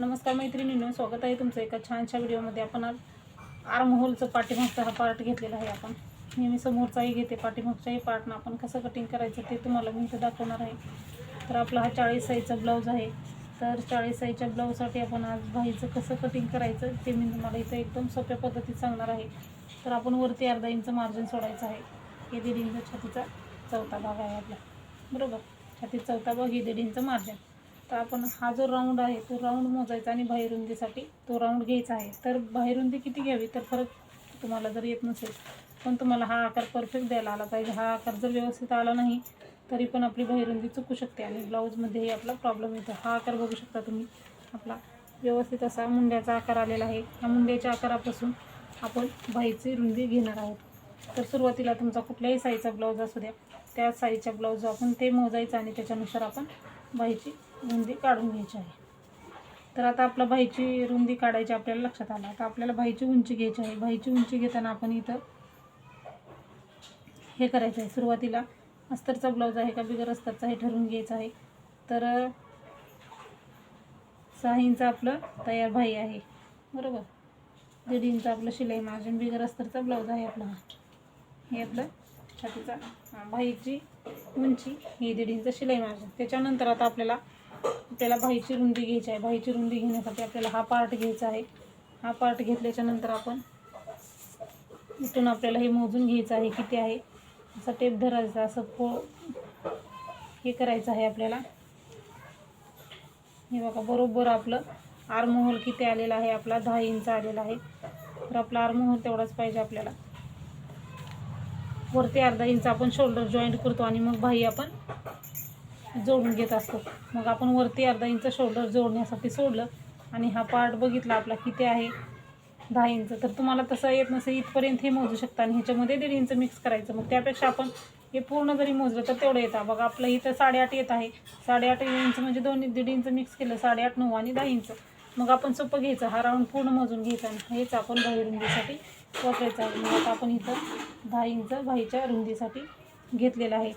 नमस्कार मैत्रिणींनो स्वागत आहे तुमचं एका छानशा व्हिडिओमध्ये. आपण आज आर्महोलचं पाठीमागचा हा पार्ट घेतलेला आहे आपण. नेहमी समोरचाही घेते पाठीमागच्याही पार्टनं आपण कसं कटिंग करायचं ते तुम्हाला मी इथं दाखवणार आहे. तर आपला हा चाळीस साईजचा ब्लाऊज आहे. तर चाळीस साईजच्या ब्लाऊजसाठी आपण आज बाईचं कसं कटिंग करायचं ते मी तुम्हाला इथं एकदम सोप्या पद्धतीत सांगणार आहे. तर आपण वरती अर्धा इंच मार्जिन सोडायचं आहे. हे दीड इंच छातीचा चौथा भाग आहे आपला. बरोबर? छातीत चौथा भाग हे दीड इंच मार्जिन तर आपण हा जो राऊंड आहे तो राऊंड मोजायचा आणि बाहेरुंदीसाठी तो राऊंड घ्यायचा आहे. तर बाहेरुंदी किती घ्यावी? तर फरक तुम्हाला जर येत नसेल पण तुम्हाला हा आकार परफेक्ट द्यायला आला पाहिजे. हा आकार जर व्यवस्थित आला नाही तरी पण आपली बाहेरुंदी चुकू शकते आणि ब्लाऊजमध्येही आपला प्रॉब्लेम येतो. हा आकार बघू शकता तुम्ही. आपला व्यवस्थित असा मुंड्याचा आकार आलेला आहे. ह्या मुंड्याच्या आकारापासून आपण बाईची रुंदी घेणार आहोत. तर सुरुवातीला तुमचा कुठल्याही साईजचा ब्लाऊज असू द्या त्या साईजच्या ब्लाऊज आपण ते मोजायचं आणि त्याच्यानुसार आपण बाईची रुंदी काढून घ्यायची आहे. तर आता आपला भाईची रुंदी काढायची आपल्याला लक्षात आलं. आता आपल्याला भाईची उंची घ्यायची आहे. भाईची उंची घेताना आपण इथं हे करायचं आहे. सुरुवातीला अस्तरचा ब्लाऊज आहे का बिगर अस्तरचा हे ठरवून घ्यायचं आहे. तर सहा इंच आपलं तयार भाई आहे. बरोबर? दीड इंच आपलं शिलाई मार्जिन बिगर अस्तरचा ब्लाऊज आहे आपला हे. आपलं छातीचा. भाईची उंची ही दीड इंच शिलाई मार्जिन. त्याच्यानंतर आता आपल्याला आपल्याला भाईची रुंदी घ्यायची आहे. भाईची रुंदी घेण्यासाठी आपल्याला हा पार्ट घ्यायचा आहे. हा पार्ट घेतल्याच्या नंतर आपण इथून आपल्याला हे मोजून घ्यायचं आहे किती आहे. असं टेप धरायचा असं फो हे करायचं आहे आपल्याला. हे बघा बरोबर आपलं आर्महोल किती आलेला आहे. आपला दहा इंच आलेला आहे. तर आपला आर्महोल तेवढाच पाहिजे आपल्याला. वरती अर्धा इंच आपण शोल्डर जॉईंट करतो आणि मग बाही आपण जोडून घेत असतो. मग आपण वरती अर्धा इंच शोल्डर जोडण्यासाठी सोडलं आणि हा पार्ट बघितला आपला किती आहे? दहा इंच. तर तुम्हाला तसं येत नसेल इथपर्यंत हे मोजू शकता आणि ह्याच्यामध्ये दीड इंच मिक्स करायचं. मग त्यापेक्षा आपण हे पूर्ण जरी मोजलं तर तेवढं येतं. बघा आपलं इथं साडेआठ येत आहे. साडेआठ इंच म्हणजे दोन दीड इंच मिक्स केलं साडेआठ नऊ आणि दहा इंच. मग आपण सोपं घ्यायचं. हा राऊंड पूर्ण मोजून घ्यायचा आणि हेच आपण बाहेर रुंदीसाठी वापरायचं आहे. मग आता आपण इथं दहा इंच बाहीच्या रुंदीसाठी घेतलेलं आहे.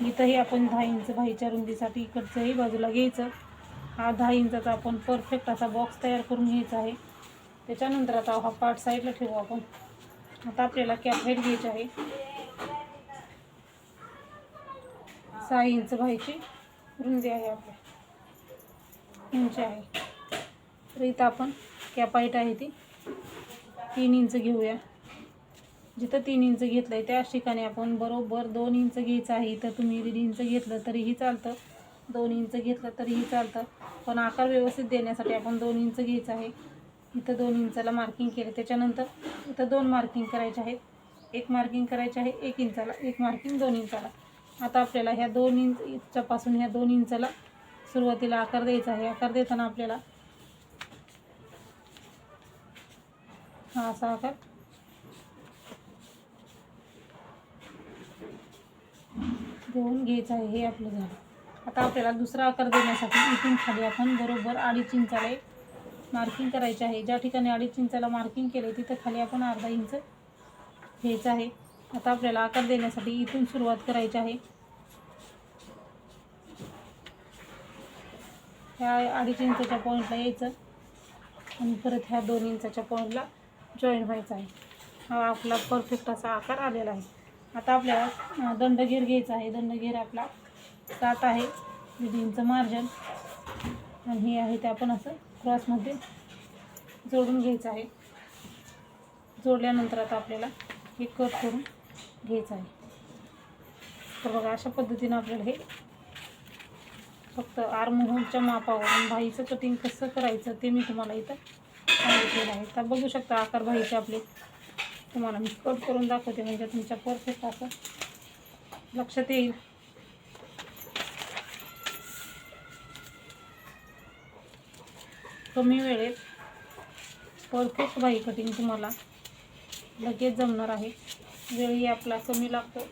इथंही आपण दहा इंच बाहीच्या रुंदीसाठी इकडचंही बाजूला घ्यायचं. हा दहा इंचाचा आपण परफेक्ट असा बॉक्स तयार करून घ्यायचा आहे. त्याच्यानंतर आता हा पार्ट साईडला ठेवू आपण. आता आपल्याला कॅप हेड घ्यायची आहे. सहा इंच बाहीची रुंदी आहे आपल्या. इंच आहे. तर इथं आपण कॅप हाईट आहे ती. तीन इंच घेऊया. जिथं तीन इंच घेतलं आहे त्याच ठिकाणी आपण बरोबर दोन इंच घ्यायचं आहे. इथं तुम्ही दीड इंच घेतलं तरीही चालतं. दोन इंच घेतलं तरीही चालतं. पण आकार व्यवस्थित देण्यासाठी आपण दोन इंच घ्यायचं आहे. इथं दोन इंचाला मार्किंग केलं. त्याच्यानंतर इथं दोन मार्किंग करायचे आहेत. एक मार्किंग करायचे आहे एक इंचाला. एक मार्किंग दोन इंचाला. आता आपल्याला ह्या दोन इंच इंचापासून ह्या दोन इंचाला सुरुवातीला आकार द्यायचा आहे. आकार देताना आपल्याला हा असा आकार देऊन घ्यायचं आहे हे आपलं झालं. आता आपल्याला दुसरा आकार देण्यासाठी इथून खाली आपण बरोबर अडीच इंचाला मार्किंग करायचे आहे. ज्या ठिकाणी अडीच इंचाला मार्किंग केलं आहे तिथं खाली आपण अर्धा इंच घ्यायचं आहे. आता आपल्याला आकार देण्यासाठी इथून सुरुवात करायची आहे. ह्या अडीच इंचाच्या पॉईंटला यायचं. आणि परत ह्या दोन इंचाच्या पॉईंटला जॉईन व्हायचं आहे. हा आपला परफेक्ट असा आकार आलेला आहे. आता आपल्याला दंडगीर घ्यायचा आहे. दंडगीर आपला सात आहे. विधींचं मार्जन. आणि हे आहे ते आपण असं क्रॉसमध्ये जोडून घ्यायचं आहे. जोडल्यानंतर आता आपल्याला हे कट करून घ्यायचं आहे. तर बघा अशा पद्धतीनं आपल्याला हे फक्त आर्महोलच्या मापावरून भाईचं कटिंग कसं करायचं ते मी तुम्हाला इथं सांगितलेलं आहे. तर बघू शकता आकार भाईचे आपले तुम्हाला मी कट करून दाखवते म्हणजे तुमच्या परफेक्ट असं लक्षात येईल. कमी वेळेत परफेक्ट बाई कटिंग तुम्हाला लगेच जमणार आहे. वेळही आपला कमी लागतो.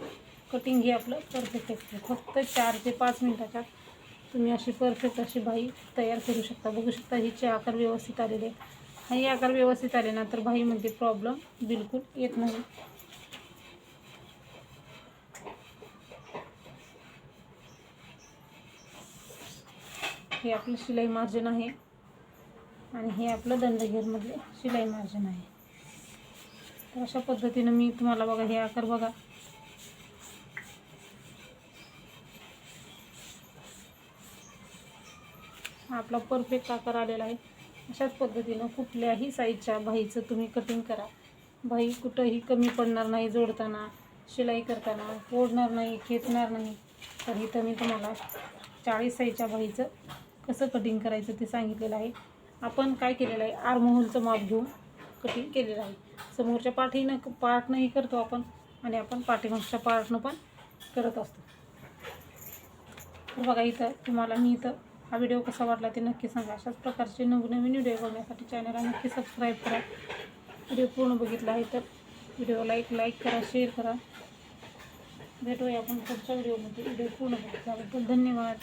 कटिंग ही आपलं परफेक्ट असते. फक्त चार ते पाच मिनटाच्या तुम्ही अशी परफेक्ट अशी बाई तयार करू शकता. बघू शकता हिचे आकार व्यवस्थित आलेले आहे आणि आकार व्यवस्थित आले ना तर बाईमध्ये प्रॉब्लेम बिलकुल येत नाही. हे आपलं शिलाई मार्जिन आहे. आणि हे आपलं दंडघेरमधले शिलाई मार्जिन आहे. तर अशा पद्धतीनं मी तुम्हाला बघा हे आकार बघा. आपला परफेक्ट आकार आलेला आहे. अशाच पद्धतीनं कुठल्याही साईजच्या बाहीचं तुम्ही कटिंग करा. बाही कुठंही कमी पडणार नाही जोडताना शिलाई करताना ओढणार नाही खेचणार नाही. तर इथं मी तुम्हाला चाळीस साईजच्या बाहीचं कसं कटिंग करायचं ते सांगितलेलं आहे. आपण काय केलेलं आहे आर्महोलचं माप घेऊन कटिंग केलेलं आहे. समोरच्या पाठीनं पार्टनंही करतो आपण आणि आपण पाठीमागच्या पार्टनं पण करत असतो. तर बघा इथं तुम्हाला मी इथं हा व्हिडिओ कसा वाटला ते नक्की सांगा. अशाच प्रकारचे नवनवीन व्हिडिओ बघण्यासाठी चॅनलला नक्की सबस्क्राईब करा. व्हिडिओ पूर्ण बघितला आहे तर व्हिडिओला एक लाईक करा शेअर करा. भेटूया आपण पुढच्या व्हिडिओमध्ये. व्हिडिओ पूर्ण बघितल्याबद्दल धन्यवाद.